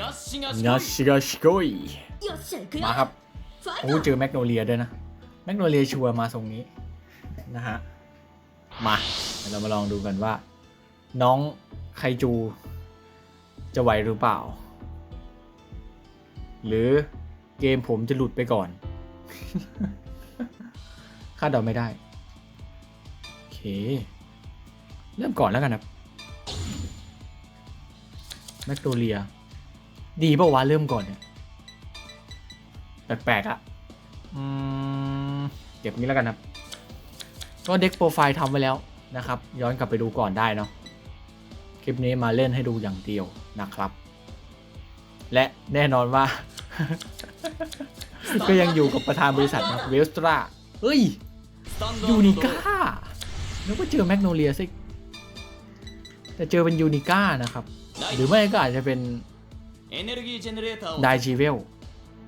ยาชิกาชิโกยมาครับโอ้เจอแมกโนเลียด้วยนะแมกโนเลียชัวมาทรงนี้นะฮะมาเรามาลองดูกันว่า น้องไคจู จะไหวหรือเปล่า หรือเกมผมจะหลุดไปก่อนคาดเดาไม่ได้โอเค เริ่มก่อนแล้วกันครับแมกโนเลีย ดีป่าวะเริ่มก่อนเนี่ยแปลกๆอะเก็บนี้แล้วกันครับ ก็เด็กโปรไฟล์ทำไว้แล้วนะครับ ย้อนกลับไปดูก่อนได้เนาะคลิปนี้มาเล่นให้ดูอย่างเดียวนะครับ และแน่นอนว่า ก็ยังอยู่กับประธานบริษัทนะเวลสตราเฮ้ย ยูนิก้าแล้ว่าเจอแมกโนเลียสิแต่เจอเป็นยูนิก้านะครับ หรือไม่ก็อาจจะเป็น ได้ชีเวล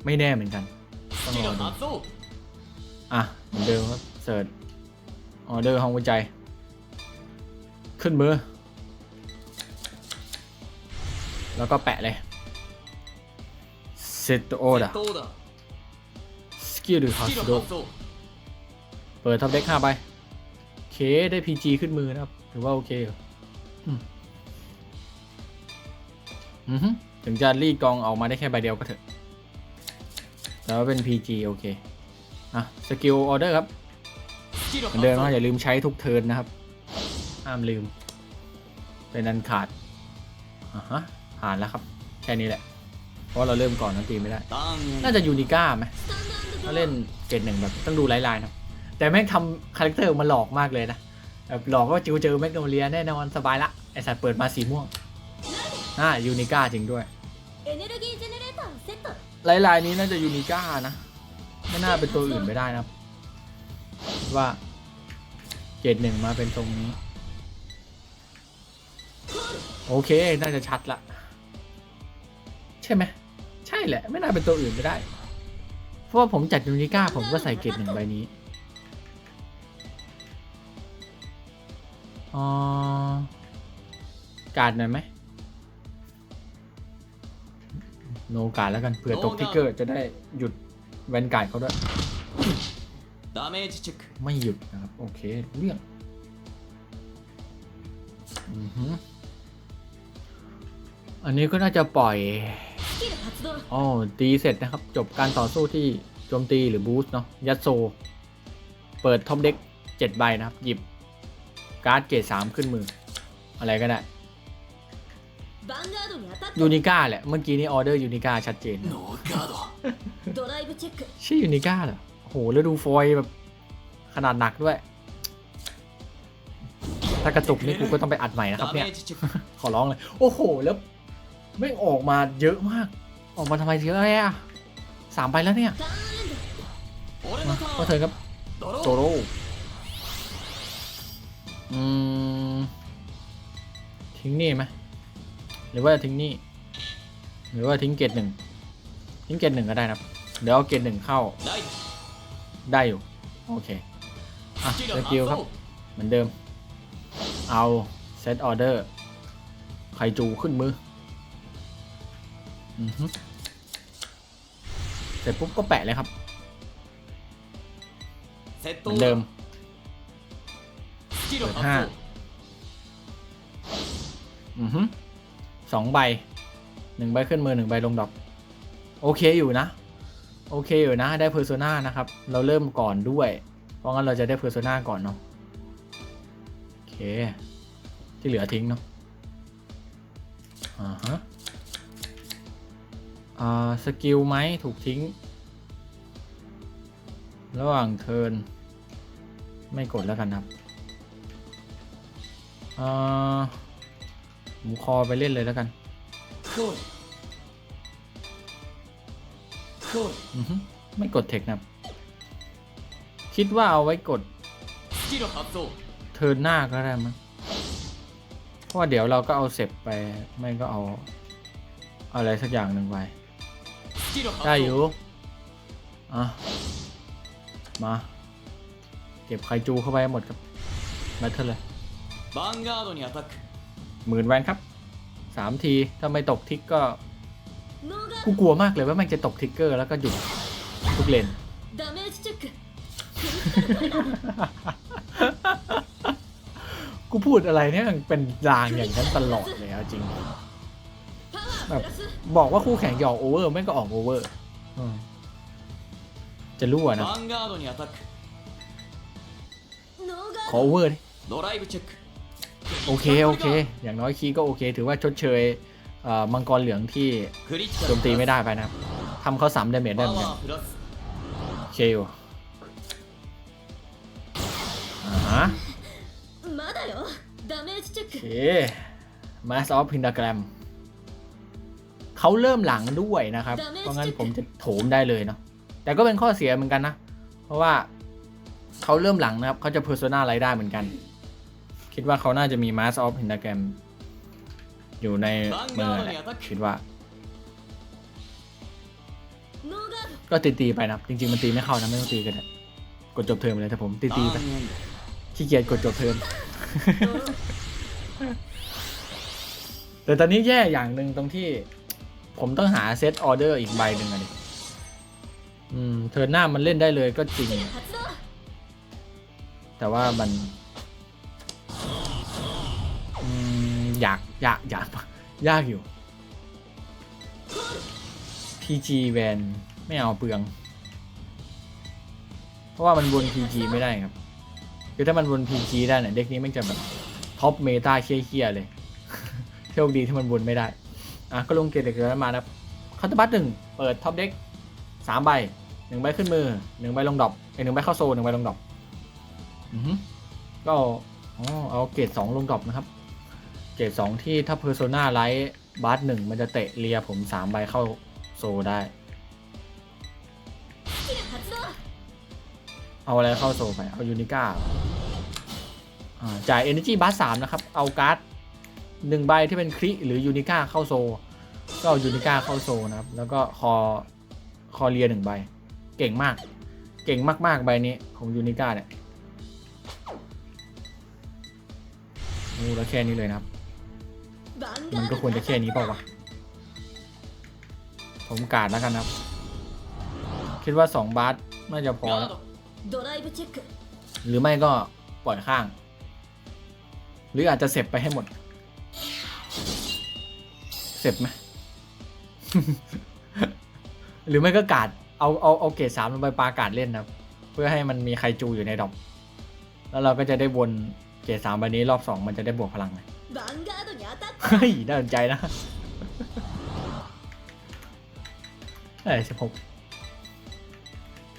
ไม่แน่เหมือนกันต้องรอดูอะเหมือนเดิมครับเสิร์ชออเดอร์ห้องวิจัย ขึ้นมือ แล้วก็แปะเลยเซตโอดะสกิลหรือฮัสโดเปิดท็อปเด็กห้าไปเคได้พีจีขึ้นมือนะครับ ถือว่าโอเคอืออือ ถึงจะรีดกองออกมาได้แค่ใบเดียวก็เถอะ แต่ว่าเป็น PG โอเค อะ สกิลออเดอร์ครับเหมืนดิมนะอย่าลืมใช้ทุกเทิร์นนะครับ ห้ามลืม เป็นนันขาดอะฮะผ่านแล้วครับ แค่นี้แหละ เพราะเราเริ่มก่อนนั้นตีไม่ได้ น่าจะยูนิก้าไหมถ้าเล่นเกตหนึ่งแบบต้องดูไลน์ๆนะ แต่แม่งทำคาแรคเตอร์มาหลอกมากเลยนะแบบหลอกว่าจิวเจอแมกโนเลียแน่นอนสบายละ ไอสัตว์เปิดมาสีม่วง น่ายูนิก้าจริงด้วยลายลายนี้น่าจะยูนิก้านะ ไม่น่าเป็นตัวอื่นไม่ได้นะ ว่าเกรดหนึ่งมาเป็นตรงนี้ โอเค น่าจะชัดละ ใช่ไหม ใช่แหละ ไม่น่าเป็นตัวอื่นไม่ได้ เพราะว่าผมจัดยูนิก้าผมก็ใส่เกรดหนึ่งใบนี้การหน่อยไหม โนกาแล้วกันเผื่อตกทิกเกอร์จะได้หยุดแวนการ์ดเขาด้วยไม่หยุดนะครับ โอเคเรื่องอันนี้ก็น่าจะปล่อยอ๋อตีเสร็จนะครับ จบการต่อสู้ที่โจมตีหรือบูสต์เนาะยัตโซ เปิดท็อปเด็กเจ็ดใบนะครับ หยิบการ์ดเกรดสามขึ้นมือ อะไรก็ได้ ยูนิก้าแหละ เมื่อกี้นี้ออเดอร์ยูนิก้าชัดเจนใช่ยูนิก้าเหรอโหแล้วดูฟอยแบบขนาดหนักด้วย ถ้ากระตุกนี่กูก็ต้องไปอัดใหม่นะครับเนี่ย ขอร้องเลย โอ้โห แล้วไม่ออกมาเยอะมาก ออกมาทำไมเยอะแยะสามไปแล้วเนี่ยมาเถินครับโตโร่อืมทิ้งนี่ไหม หรือว่าทิ้งนี่หรือว่าทิ้งเกตหนึ่งทิ้งเกตหนึ่งก็ได้นะครับเดี๋ยวเอาเกตหนึ่งเข้าได้อยู่โอเคอะสกิลครับเหมือนเดิม เอาเซตออเดอร์ไคจูขึ้นมืออือฮึเสร็จปุ๊บก็แปะเลยครับเหมือนเดิมเปิดห้าอือฮึ สองใบหนึ่งใบขึ้นมือหนึ่งใบลงดอกโอเคอยู่นะ โอเคอยู่นะได้เพอร์โซนานะครับ เราเริ่มก่อนด้วย เพราะงั้นเราจะได้เพอร์โซนาก่อนเนาะโอเค ที่เหลือทิ้งเนาะอ่าฮะอ่าสกิลไหมถูกทิ้ง ระหว่างเทิร์นไม่กดแล้วกันครับอ่า หมูคอไปเล่นเลยแล้วกัน 来い来い อือฮึไม่กดเทคนะครับ คิดว่าเอาไว้กด スキル発動 เทิร์นหน้าก็ได้มั้งเพราะว่าเดี๋ยวเราก็เอาเสร็จไป ไม่ก็เอาเอาอะไรสักอย่างหนึ่งไป スキル発 ได้อยู่ 動 อ่ะ มา เก็บไคจูเข้าไปให้หมดครับแบทเทิลเลย ヴァンガードにアタック หมื่นแวนครับสามทีถ้าไม่ตกทิกก็กูกลัวมากเลยว่ามันจะตกทิกเกอร์แล้วก็หยุดทุกเลนกูพูดอะไรเนี่ยเป็นลางอย่างนั้นตลอดเลยจริงแบบบอกว่าคู่แข่งหยอกโอเวอร์ไม่ก็ออกโอเวอร์จะรั่วนะขอโอเวอร์ดิ โอเคโอเค อย่างน้อยคีก็โอเค ถือว่าชดเชยมังกรเหลืองที่โจมตีไม่ได้ไปนะครับทำเขาสามเดเมจได้เหมือนกันโอเคอยู่ฮะโอเคมาสออฟพินดาแกรมเขาเริ่มหลังด้วยนะครับ เพราะงั้นผมจะโถมได้เลยเนาะแต่ก็เป็นข้อเสียเหมือนกันนะ เพราะว่าเขาเริ่มหลังนะครับเขาจะเพอร์โซนาอะไรได้เหมือนกัน คิดว่าเขาน่าจะมี Mass of Pentagram อยู่ในเมืองหละคิดว่า ก็ตีตีไปนะครับจริงๆมันตีไม่เข้านะไม่ต้องตีกันนะกดจบเทอมเลยแต่ผมตีตีไปขี้เกียจกดจบเทอม แต่ตอนนี้แย่อย่างหนึ่งตรงที่ ผมต้องหาเซตออเดอร์อีกใบหนึ่งอะดิอืมเทอร์หน้ามันเล่นได้เลยก็จริง แต่ว่ามัน ยากยากยากยากอยู่ PG แวนไม่เอาเปลือง เพราะว่ามันวน PG ไม่ได้ครับ คือถ้ามันวน PG ได้เนี่ยเด็กนี้มันจะแบบท็อปเมตาเคี้ยๆเลยโชคดีที่มันวนไม่ได้ อะก็ลงเกตเด็กเกินมานะครับคาร์ตบัตหนึ่งเปิดท็อปเด็กสามใบหนึ่งใบขึ้นมือหนึ่งใบลงดอปไอหนึ่งใบเข้าโซนหนึ่งใบลงดอปอือก็อ๋อเอาเกรดสองลงดอปนะครับ เกรสองที่ถ้าเพอร์โซนาไลท์บาร์หนึ่งมันจะเตะเรียผมสามใบเข้าโซได้ เอาอะไรเข้าโซไป เอายูนิก้าจ่ายเอเนจีบาร์สามนะครับ เอาการ์ดหนึ่งใบที่เป็นคริหรือยูนิก้าเข้าโซ ก็เอายูนิก้าเข้าโซนะครับ แล้วก็คอคอเรียหนึ่งใบ เก่งมาก เก่งมากๆใบนี้ของยูนิก้าเนี่ยมูลแค่นี้เลยนะครับ มันก็ควรจะแค่นี้เปล่าวะ ผมกาดแล้วกันครับ คิดว่า 2 บาทน่าจะพอแล้ว หรือไม่ก็ปล่อยข้าง หรืออาจจะเสพไปให้หมด เสพไหม หรือไม่ก็กาด เอาเอาเอาเกรสามลงไปปากาดเล่นนะครับ เพื่อให้มันมีใครจูอยู่ในดอก แล้วเราก็จะได้วนเกรสามใบนี้รอบสองมันจะได้บวกพลังไง เฮ้ยน่าสนใจนะเอ้สิบหก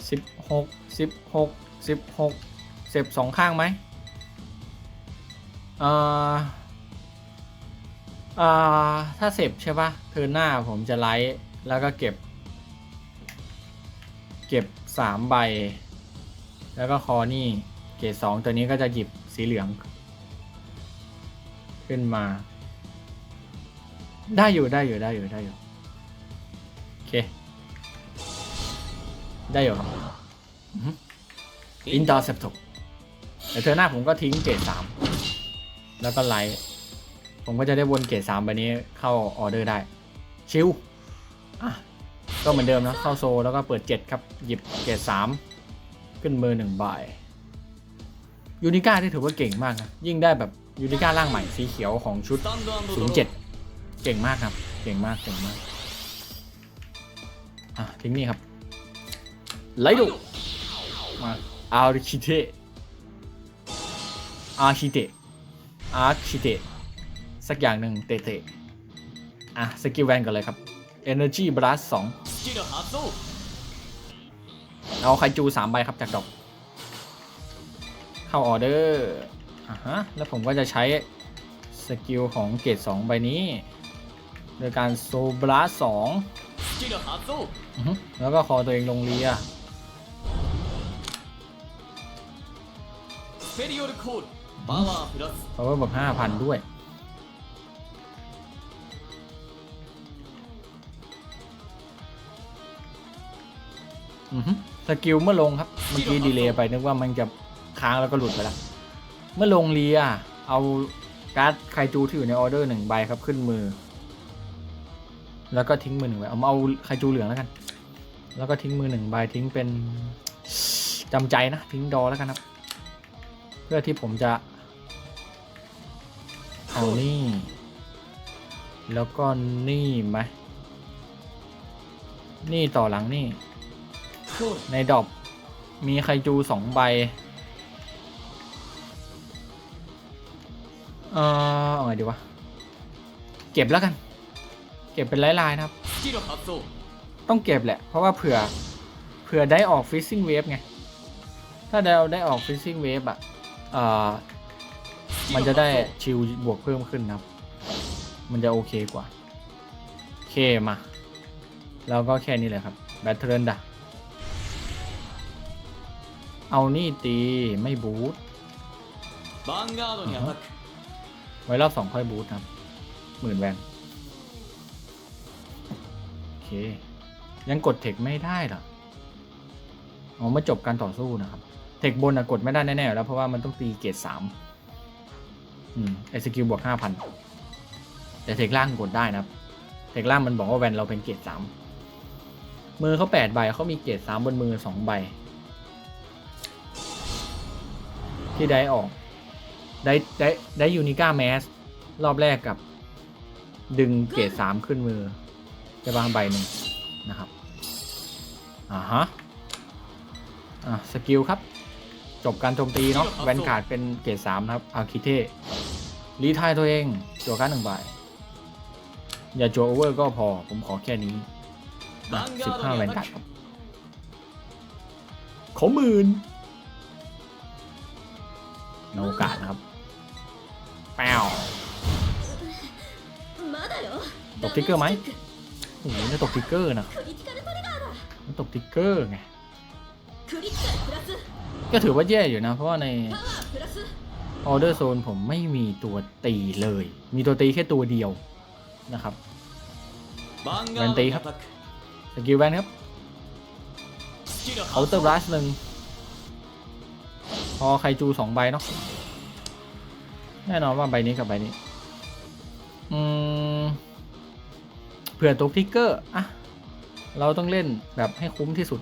สิบหกสิบหกสิบหกเสียบสองข้างไหมเอ่อเอ่อถ้าเสียบใช่ปะเทอร์หน้าผมจะไลท์แล้วก็เก็บ เก็บสามใบ แล้วก็คอนี่ เกรดสองตัวนี้ก็จะหยิบสีเหลือง ขึ้นมา ได้อยู่ได้อยู่ได้อยู่ได้อยู่โอเคได้อยู่อินเตอร์เซปถูกแต่เธอหน้าผมก็ทิ้งเกรดสามแล้วก็ไลท์ผมก็จะได้วนเกรดสามใบนี้เข้าออเดอร์ได้ ชิวอะก็เหมือนเดิมนะเข้าโซแล้วก็เปิดเจ็ดครับ หยิบเกรดสามขึ้นมือหนึ่งใบยูนิก้าที่ถือว่าเก่งมากนะ ยิ่งได้แบบยูนิก้าร่างใหม่สีเขียวของชุดศูนย์เจ็ด เก่งมากครับ เก่งมาก เก่งมาก อะทิ้งนี่ครับไลดูมาอาร์คิเตอาร์คิเตอาร์คิเตสักอย่างหนึ่งเตะเตะอะสกิลแวนกันเลยครับ Energy Blast 2เอาไคจูสามใบครับจากดอก เข้าออเดอร์อะฮะ แล้วผมก็จะใช้สกิลของเกรดสองใบนี้ โดยการโซบลาสองแล้วก็คอตัวเองลงเรียเพาวเวอร์แบบห้าพันด้วยสกิลเมื่อลงครับ เมื่อกี้ดีเลย์ไปนึกว่ามันจะค้างแล้วก็หลุดไปแล้ว เมื่อลงเรียเอาการ์ดไคจูที่อยู่ในออเดอร์หนึ่งใบครับขึ้นมือ แล้วก็ทิ้งมือหนึ่งใบเอามาเอาไคจูเหลืองแล้วกัน แล้วก็ทิ้งมือหนึ่งใบทิ้งเป็นจำใจนะทิ้งดอแล้วกันครับ เพื่อที่ผมจะเอานี่ แล้วก็นี่ไหมนี่ต่อหลังนี่ ในดอบมีไคจูสองใบ เออเอาไงดีวะ เก็บแล้วกัน เก็บเป็นลายๆนะครับ ต้องเก็บแหละ เพราะว่าเผื่อเผื่อได้ออกฟิซซิ่งเวฟไง ถ้าเราได้ออกฟิซซิ่งเวฟอะเออมันจะได้ชิลบวกเพิ่มขึ้นครับ มันจะโอเคกว่าเคมา แล้วก็แค่นี้เลยครับแบตเทิลดะเอานี่ตีไม่บูทไว้รอบสองค่อยบูทครับหมื่นแวน เค ยังกดเทคไม่ได้หรออ๋อมาจบการต่อสู้นะครับ เทคบนอะกดไม่ได้แน่ๆแล้วเพราะว่ามันต้องตีเกรดสามอืมไอสกิลบวกห้าพันแต่เทคล่างกดได้นะครับ เทคล่างมันบอกว่าแวนเราเป็นเกรดสามมือเขาแปดใบเขามีเกรดสามบนมือสองใบ ที่ได้ออก ได้ได้ได้ยูนิก้าแมสรอบแรกกับ ดึงเกรดสามขึ้นมือ จะบางใบหนึ่งนะครับอ่าฮะอ่าสกิลครับ จบการโจมตีเนาะแวนการ์ดเป็นเกรดสามครับอาคิเทรีทายตัวเองจัวการหนึ่งใบอย่าจัวโอเวอร์ก็พอผมขอแค่นี้สิบห้าแวนการ์ดครับขอหมื่นโอกาสครับ แปวตกติ๊กเกอร์ไหม โอ้โหจะตกทิกเกอร์นะมันตกทิกเกอร์ไงก็ถือว่าแย่อยู่นะ เพราะว่าในออเดอร์โซนผมไม่มีตัวตีเลย มีตัวตีแค่ตัวเดียวนะครับแวนตีครับสกิลแวนครับเขาเตอร์บลัสหนึ่งพอไคจูสองใบเนาะแน่นอนว่าใบนี้กับใบนี้ อืม เผื่อตกทิกเกอร์อะเราต้องเล่นแบบให้คุ้มที่สุด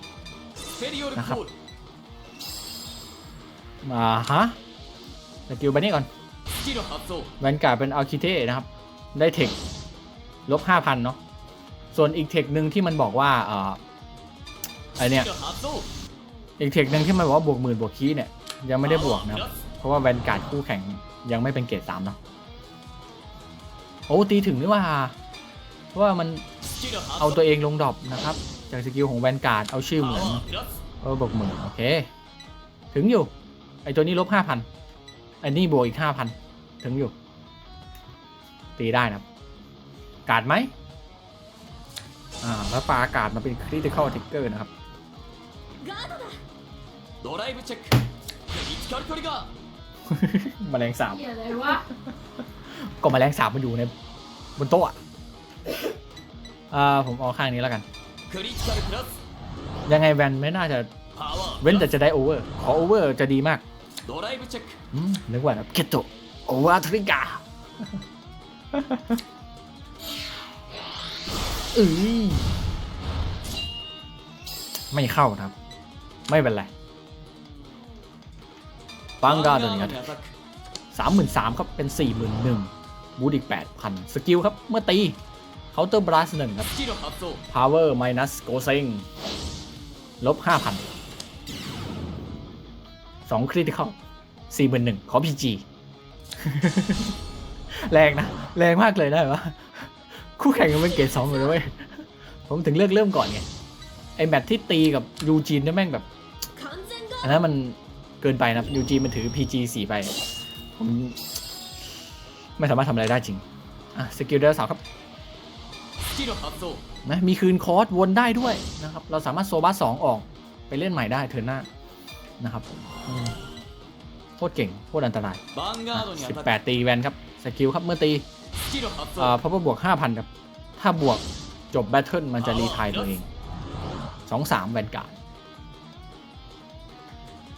นะครับมาฮะสกิลไปนี่ก่อนแวนการ์ดเป็นอาร์คิเทนะครับ ได้เทคลบห้าพันเนาะส่วนอีกเทคหนึ่งที่มันบอกว่าเอ่อไอเนี่ยอีกเทคหนึ่งที่มันบอกว่าบวกหมื่นบวกคีเนี่ยยังไม่ได้บวกนะครับ เพราะว่าแวนการ์ดคู่แข่งยังไม่เป็นเกรดสามเนาะโอ้ตีถึงหรือว่า เพราะว่ามันเอาตัวเองลงดรอปนะครับ จากสกิลของแวนการ์ดเอาชื่อเหมือนเออบวกหมือนโอเค ถึงอยู่ ไอตัวนี้ลบห้าพันไอนี่บวกอีกห้าพันถึงอยู่ ตีได้นะการ์ดไหมอ่าแล้วปลาอากาศมาเป็นคริติคอลทิกเกอร์นะครับมาแรงสามก็มาแรงสามมาอยู่ในบนโต๊ะ อ่าผมเอาข้างนี้แล้วกัน ยังไงแวนไม่น่าจะเว้นแต่จะได้โอเวอร์ ขอโอเวอร์จะดีมากนึกว่าแบบเกโตโอวอร์ทริกาอือไม่เข้าครับ ไม่เป็นไรบังกาตัวนี้ครับสามหมื่นสามครับ เป็นสี่หมื่นหนึ่งบูดอีกแปดพันสกิลครับ เมื่อตี เคาน์เตอร์บลัสหนึ่งครับพาวเวอร์ไมนัสโกเซงลบห้าพันสองคริติคอลสี่หมื่นหนึ่งขอพีจีแรงนะ แรงมากเลยได้ปะคู่แข่งก็นเป็นเกรดสองเลยเว้ย ผมถึงเลือกเริ่มก่อนไง ไอแมทที่ตีกับยูจีนนี่แม่งแบบ อันนั้นมันเกินไปนะยูจีนมันถือ PG สี่ไป ผม ไม่สามารถทำอะไรได้จริง อะ สกิลเดอร์สาวครับ นะมีคืนคอร์สวนได้ด้วยนะครับ เราสามารถโซบัสสองออกไปเล่นใหม่ได้เทิร์นหน้านะครับโคตรเก่งโคตรอันตรายสิบแปดตีแวนครับ สกิลครับเมื่อตีเอ่อพาวเวอร์บวก 5,000 ครับ ถ้าบวกจบแบทเทิลมันจะรีไทายตัวเองสองสามแวนการ์ด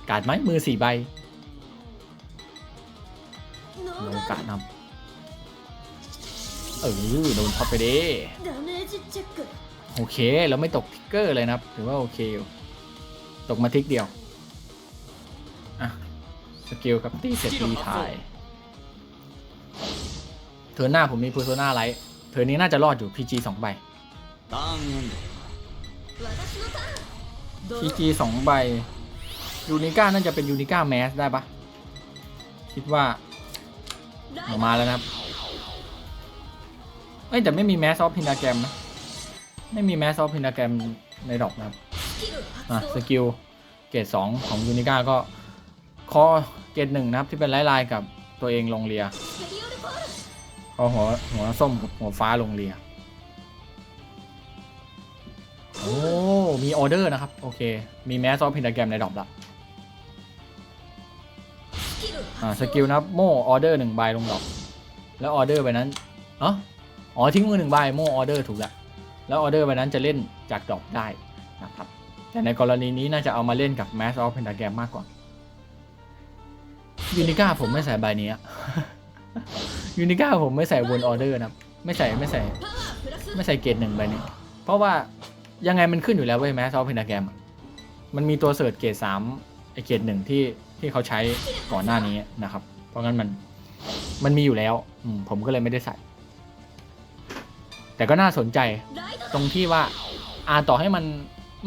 การ์ดไหมมือสี่ใบโอกาสนำ เออโดนท็อปไปดิโอเคเราไม่ตกทิกเกอร์เลยนะถือว่าโอเคอยู่ตกมาทิกเดียวอะสกิลกับตีเสร็จตีถ่ายเธอหน้าผมมีพูโซน่าไลท์เธอร์นี้น่าจะรอดอยู่พีจีสองใบพีจีสองใบยูนิก้าน่าจะเป็นยูนิก้าแมสได้ปะคิดว่าออกมาแล้วนะครับ เอ้แต่ไม่มีแมสออฟพินาแกรมนะไม่มีแมสออฟพินาแกรมในดอกนะครับอะสกิลเกรดสองของยูนิก้าก็คอเกรดหนึ่งนะครับที่เป็นลายๆกับตัวเองลงเรียคอหัวหัวส้มหัวฟ้าลงเรียโอ้มีออเดอร์นะครับ โอเค มีแมสออฟพินาแกรมในดอกละอ่าสกิลนะครับโม่ออเดอร์หนึ่งใบลงดอก แล้วออเดอร์ไปนั้นเออ อ๋อทิ้งมือหนึ่งใบโมออเดอร์ถูกแล้วแล้วออเดอร์วันนั้นจะเล่นจากดอกได้นะครับแต่ในกรณีนี้น่าจะเอามาเล่นกับ Mass of Pentagram มากกว่ายูนิก้าผมไม่ใส่ใบนี้ยูนิก้าผมไม่ใส่วนออเดอร์นะไม่ใส่ไม่ใส่ไม่ใส่เกตหนึ่งใบนี้ เพราะว่ายังไงมันขึ้นอยู่แล้วเว้ยแมสออฟเพนดาแกรมมันมีตัวเสิร์ชเกตสามไอเกตหนึ่งที่ที่เขาใช้ก่อนหน้านี้นะครับ เพราะงั้นมันมันมีอยู่แล้วผมก็เลยไม่ได้ใส่ แต่ก็น่าสนใจตรงที่ว่าอ่านต่อให้มัน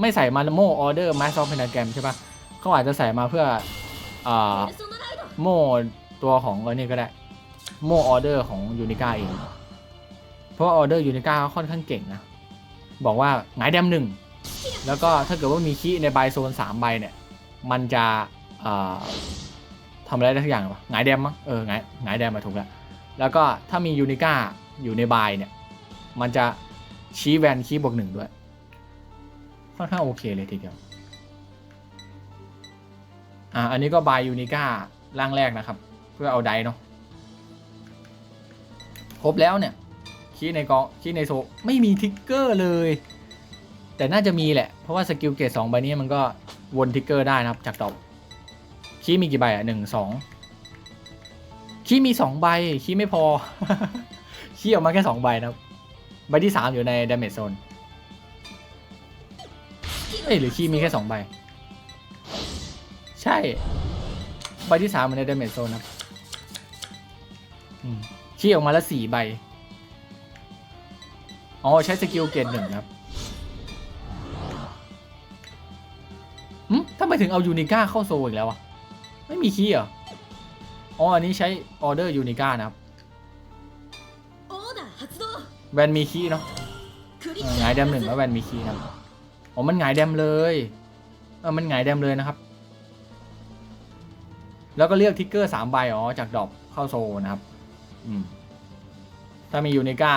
ไม่ใส่มาโมออเดอร์มาซอมเพนแกรมใช่ปะเขาอาจจะใส่มาเพื่อโมตัวของเออนี่ก็ได้ โมออเดอร์ของยูนิก้าเอง เพราะออเดอร์ยูนิก้าเขาค่อนข้างเก่งนะ บอกว่าหงายเดมหนึ่งแล้วก็ถ้าเกิดว่ามีคีในใบโซน3ใบเนี่ย มันจะทำอะไรได้ทุกอย่างปะหงายเดมมั้งเออหงายหงายเดมมาถูกแล้วแล้วก็ถ้ามียูนิก้าอยู่ในใบเนี่ย มันจะชี้แวนคีบวกหนึ่งด้วย ค่อนข้างโอเคเลยทีเดียว อ่า อันนี้ก็บายยูนิก้าร่างแรกนะครับ เพื่อเอาไดเนาะ ครบแล้วเนี่ยคีในกองคีในโซ ไม่มีทิกเกอร์เลย แต่น่าจะมีแหละ เพราะว่าสกิลเกรดสองใบนี้มันก็วนทิกเกอร์ได้นะครับ จากดอกคีมีกี่ใบอะหนึ่งสองคีมีสองใบคีไม่พอ คีออกมาแค่สองใบนะครับ ใบที่ 3 อยู่ใน damage zone เอ้ยหรือคีมีแค่ 2 ใบ ใช่ ใบที่ 3 อยู่ใน damage zone ครับคีออกมาแล้ว4ใบ อ๋อ ใช้สกิลเกรดหนึ่งครับอืมทำไมถึงเอายูนิก้าเข้าโซอีกแล้วอะไม่มีคีย์เหรอ อ๋อ อันนี้ใช้ออเดอร์ยูนิก้านะครับ แวนมีคีเนาะหงายแดมหนึ่งแล้วแวนมีคีนะอ๋อมันหงายแดมเลยเออมันหงายแดมเลยนะครับ แล้วก็เลือกทิกเกอร์สามใบอ๋อจากดอกเข้าโซนะครับ อืมถ้ามียูนิก้า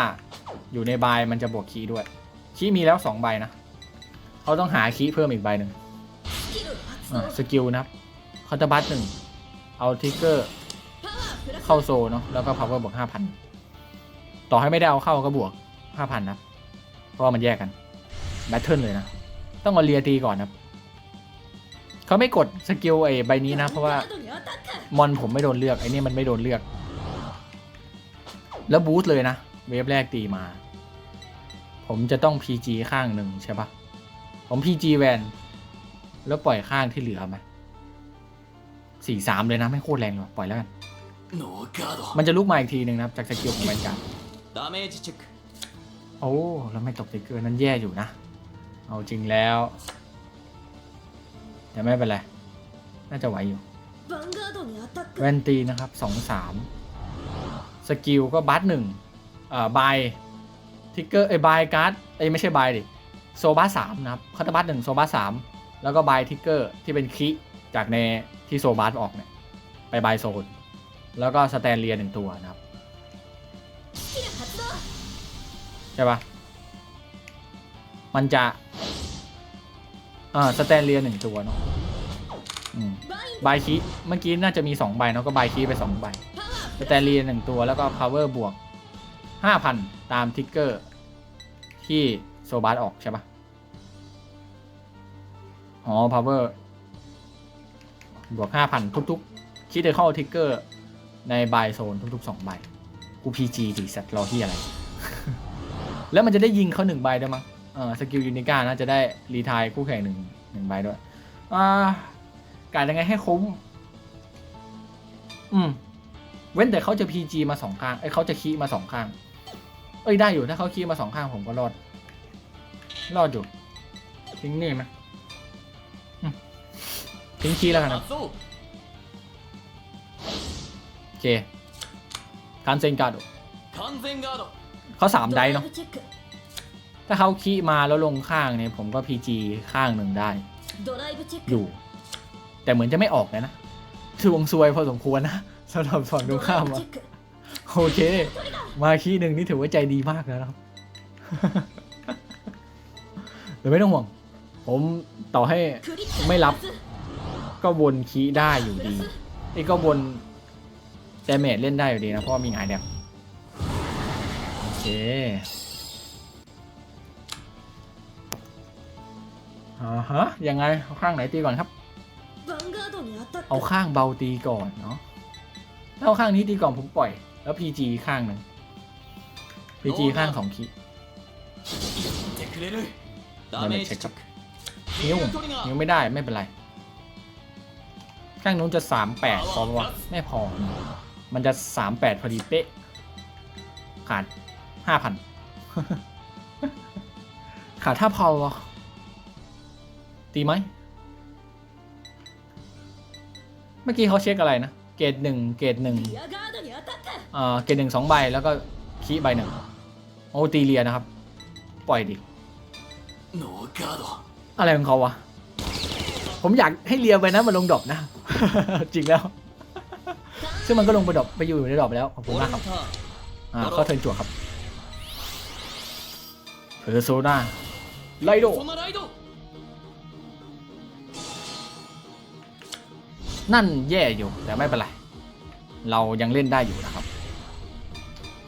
อยู่ในใบมันจะบวกคีด้วย คีมีแล้วสองใบนะเขาต้องหาคีเพิ่มอีกใบหนึ่งสกิลนะครับคอนเทบัตหนึ่งเอาทิกเกอร์เข้าโซเนาะแล้วก็พาวเวอร์บวกห้าพัน ต่อให้ไม่ได้เอาเข้าก็บวกห้าพันนะเพราะมันแยกกันแบทเทิลเลยนะ ต้องเอาเลียตีก่อนนะเขาไม่กดสกิลไอ้ใบนี้นะ เพราะว่ามอนผมไม่โดนเลือกไอ้นี่มันไม่โดนเลือก แล้วบูสเลยนะ เวฟแรกตีมา ผมจะต้อง PG ข้างหนึ่งใช่ปะผม PG แวนแล้วปล่อยข้างที่เหลือมาสี่สามเลยนะ ไม่โคตรแรงหรอกปล่อยแล้วกัน มันจะลุกมาอีกทีหนึ่งนะครับ จากสกิลของแวนการ์ ダメージチェック โอ้แล้วไม่ตกสติกเกอร์นั้นแย่อยู่นะ เอาจริงแล้ว แต่ไม่เป็นไร น่าจะไหวอยู่ ヴァンガードにアタック แวนตีนะครับสองสามสกิลก็บัตหนึ่งเอ่อบายทิกเกอร์เอ้ยบายการ์ดเอ้ยไม่ใช่บายดิโซบัสสามนะครับคาตาบัตหนึ่งโซบัสสามแล้วก็บายทิกเกอร์ที่เป็นคิจากในที่โซบัสออกเนี่ย ไปบายโซน แล้วก็สแตนเลียหนึ่งตัวนะครับ スキル発動 ใช่ปะมันจะอ่าสแตนเลียหนึ่งตัวเนาะบายคีเมื่อกี้น่าจะมีสองใบเนาะก็บายคีไปสองใบสแตนเลียหนึ่งตัวแล้วก็พาวเวอร์บวกห้าพันตามทิกเกอร์ที่โซบาร์ออกใช่ปะอ๋อพาวเวอร์บวกห้าพันทุกๆคิดเดเข้าทิกเกอร์ในบายโซนทุกๆสองใบกูพีจีดีสัตว์รอที่อะไร แล้วมันจะได้ยิงเขาหนึ่งใบด้วยมั้งเออสกิลยูนิก้านะจะได้รีทายคู่แข่งหนึ่งหนึ่งใบด้วยอ่าการยังไงให้คุ้ม อืม เว้นแต่เขาจะ PG มาสองข้างไอ้ยเขาจะคีย์มาสองข้าง เอ้ยได้อยู่ถ้าเขาคีย์มาสองข้างผมก็รอด รอดอยู่ ทิ้งนี่ไหมอืมทิ้งคีย์แล้วกันครับ 発動 โอเค การเซนการ์ด 完全ガード เขาสามได้เนาะถ้าเขาขี้มาแล้วลงข้างเนี่ยผมก็พีจีข้างหนึ่งได้ อยู่ แต่เหมือนจะไม่ออกเลยนะถือวงซวยพอสมควรนะสำหรับสอนงตงข้ามาโอเค มาขี้หนึ่งนี่ถือว่าใจดีมากแล้วครับเดี๋ยวไม่ต้องห่วง ผมต่อให้ไม่รับ ก็วนคีได้อยู่ดีไอ้ก็วนแต่เมจเล่นได้อยู่ดีนะเพราะมีหงายแดง คอ่าฮะยังไงเอาข้างไหนตีก่อนครับ เอาข้างเบาตีก่อนเนาะถ้าเอาข้างนี้ตีก่อนผมปล่อย แล้วพีจีข้างหนึ่งพีจีข้างสองคิดาไมจเช็คครับนิ้วนิ้วไม่ได้ไม่เป็นไร ข้างนู้นจะสามแ38พอวะไม่พอ มันจะสามแปดพอดีเป๊ะ ขาด ห้าพันขาดท่าพอตีไหม เมื่อกี้เขาเช็คอะไรนะ เกรดหนึ่งเกรดหนึ่งเอ่อเกตหนึ่งสองใบแล้วก็คีใบหนึ่งโอ้ตีเรียนะครับ ปล่อยดิอะไรของเขาวะ ผมอยากให้เรียไปนะมาลงดอบนะ จริงแล้ว ซึ่งมันก็ลงไปดอบไปอยู่ในดอบแล้วขอบคุณมากครับอ่าเขาเทินจั่ครับ เออโซน่าไลโดนั่นแย่อยู่แต่ไม่เป็นไร เรายังเล่นได้อยู่นะครับ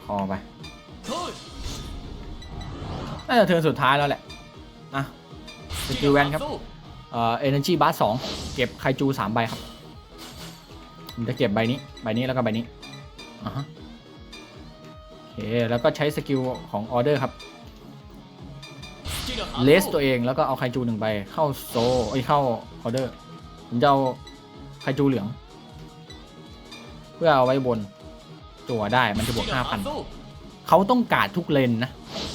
คอไปน่าจะเทิร์นสุดท้ายแล้วแหละนะสกิลแวนครับ เอ่อเอเนจีบาสสองเก็บไคจูสามใบครับผมจะเก็บใบนี้ ใบนี้แล้วก็ใบนี้อะฮะโอเค แล้วก็ใช้สกิลของออเดอร์ครับ เลสตัวเองแล้วก็เอาไคจูหนึ่งใบเข้าโซไอเข้าออเดอร์ผมจะเอาไคจูเหลือง เพื่อเอาไว้บนตัวได้มันจะบวกห้าพันเขาต้องกาดทุกเลนนะ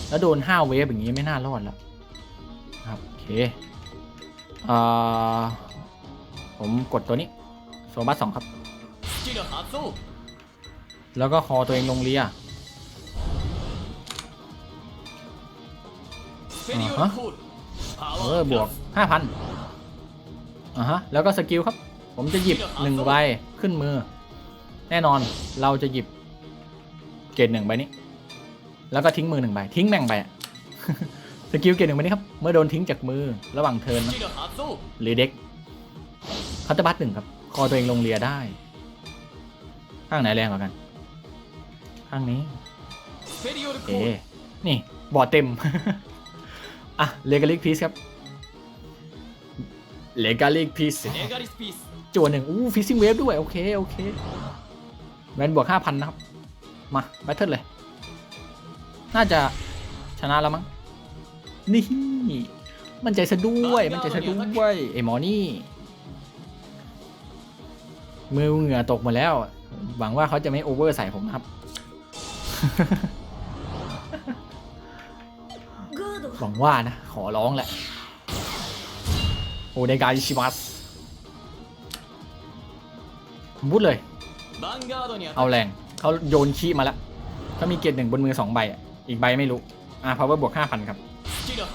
แล้วโดนห้าเวฟอย่างนี้ไม่น่ารอดแล้วครับโอเคผมกดตัวนี้ โซบัสสองครับ แล้วก็คอตัวเองลงเรีย เออบวกห้าพันอ่าฮะแล้วก็สกิลครับ ผมจะหยิบหนึ่งใบขึ้นมือ แน่นอนเราจะหยิบเกรดหนึ่งใบนี้ แล้วก็ทิ้งมือหนึ่งใบทิ้งแม่งไปสกิลเกรดหนึ่งใบนี้ครับเมื่อโดนทิ้งจากมือระหว่างเทินนะหรือเด็กคัตบัตหนึ่งครับ คอตัวเองลงเรียได้ ข้างไหนแรงกว่ากัน ข้างนี้ เอ๊นี่ บ่อเต็ม อะเลกาลิกพีซครับเลกาลิกพีซจวนหนึ่งอู้ฟิซซิ่งเวฟด้วย โอเค โอเคแมนบวกห้าพันนะครับ มาแบทเทิลเลย น่าจะชนะแล้วมั้ง นี่ มันใจสะด้วย มันใจสะด้วยไอหมอนี่ มือเหงื่อตกหมดแล้ว หวังว่าเขาจะไม่โอเวอร์ใส่ผมนะครับ หวังว่านะ ขอร้องแหละ โอเดกาอิชิมัสผมพูดเลย เอาแรงเขาโยนชี้มาแล้วเขามีเกียรติหนึ่งบนมือสองใบอีกใบไม่รู้ อ่าวเวอร์บวกห้าพันครับ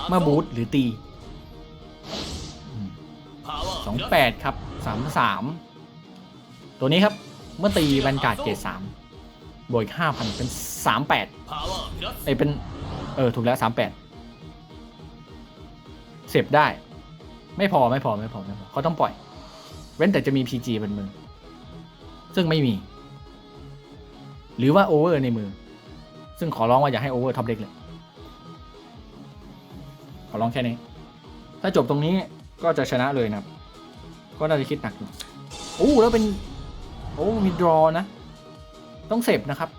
เมื่อบูทหรือตีสองแปดครับสามสามตัวนี้ครับ เมื่อตีแวนการ์ดเกรสามบวกห้าพันเป็นสามแปดไอเป็น เออ ถูกแล้วสามแปด เสพได้ ไม่พอไม่พอไม่พอไม่พอเขาต้องปล่อย เว้นแต่จะมี PG บนมือ ซึ่งไม่มี หรือว่าโอเวอร์ในมือ ซึ่งขอร้องว่าอย่าให้โอเวอร์ท็อปเด็กเลย ขอร้องแค่นี้ ถ้าจบตรงนี้ก็จะชนะเลยนะครับ ก็น่าจะคิดหนักอยู่โอ้แล้วเป็น โอ้มีดรอนะ ต้องเสพนะครับ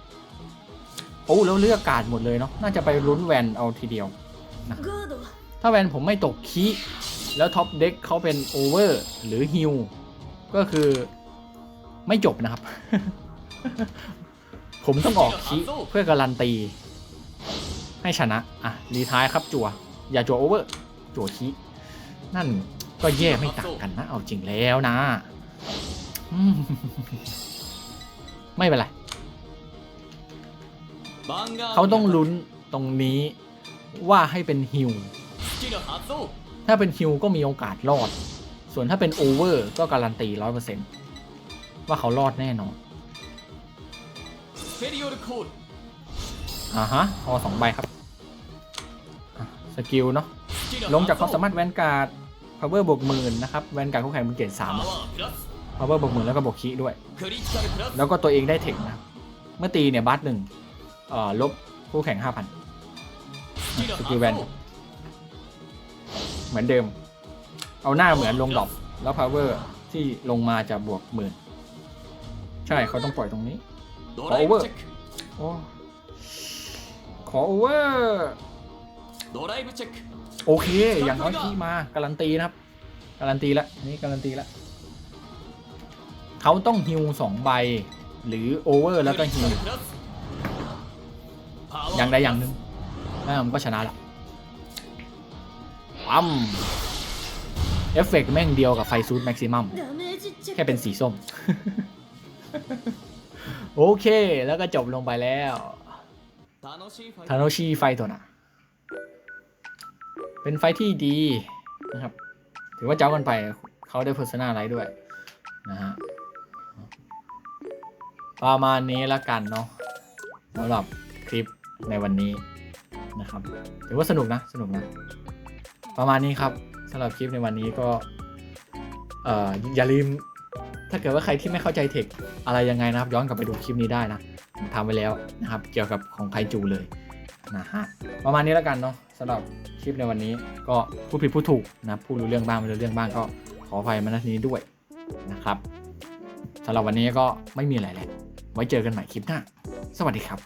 โอ้แล้วเลือกการ์ดหมดเลยเนาะน่าจะไปลุ้นแวนเอาทีเดียวガード ถ้าแวนผมไม่ตกคีแล้วท็อปเด็กเขาเป็นโอเวอร์หรือฮิวก็คือไม่จบนะครับ ผมต้องออกคีเพื่อการันตี ให้ชนะ อะ รีท้ายครับจัวอย่าจัวโอเวอร์ จัวคีนั่นก็แย่ไม่ต่างกันนะ เอาจริงแล้วนะ ไม่เป็นไรเขาต้องลุ้นตรงนี้ว่าให้เป็นฮิว ถ้าเป็นฮิวก็มีโอกาสรอด ส่วนถ้าเป็นโอเวอร์ก็การันตีร้อยเปอร์เซ็นต์ว่าเขารอดแน่นอนอ่าฮะคอสองใบครับ สกิลเนาะ ลงจากความสามารถแวนการ์ดเวอร์บวกหมื่นนะครับ แวนการ์ดคู่แข่งเป็นเกรดสามพาวเวอร์บวกหมื่นแล้วก็บวกคีด้วย แล้วก็ตัวเองได้เทคนะ เมื่อตีเนี่ยบัสหนึ่งลบคู่แข่งห้าพันสกิลแวน เหมือนเดิม เอาหน้าเหมือนลงดอกแล้วพาวเวอร์ที่ลงมาจะบวกหมื่นใช่เขาต้องปล่อยตรงนี้ ขอโอเวอร์โอ้ขอโอเวอร์โอเค อย่างน้อยที่มา การันตีนะครับ การันตีละนี่การันตีละเขาต้องฮิวสองใบ หรือโอเวอร์แล้วก็ฮิวอย่างใดอย่างหนึ่งนั่นมันก็ชนะละัมเอฟเฟกแม่งเดียวกับไฟซูดแม็กซิมัมแค่เป็นสีส้ม โอเค แล้วก็จบลงไปแล้วทาโนชิไฟตัวน่ะ เป็นไฟที่ดีนะครับ ถือว่าเจ้ากันไปเขาได้เพอร์ซนาไรด้วยนะฮะประมาณนี้ละกันเนาะสำหรับคลิปในวันนี้นะครับ ถือว่าสนุกนะ สนุกนะ ประมาณนี้ครับสำหรับคลิปในวันนี้ก็เอ่ออย่าลืม ถ้าเกิดว่าใครที่ไม่เข้าใจเทคอะไรยังไงนะครับ ย้อนกลับไปดูคลิปนี้ได้นะผมทำไปแล้วนะครับ เกี่ยวกับของไคจูเลยนะฮะประมาณนี้แล้วกันเนาะสำหรับคลิปในวันนี้ก็พูดผิดพูดถูกนะพูดรู้เรื่องบ้างไม่รู้เรื่องบ้างก็ขออภัยมาณที่นี้ด้วยนะครับสำหรับวันนี้ก็ไม่มีอะไรแล้วไว้เจอกันใหม่คลิปหน้า สวัสดีครับ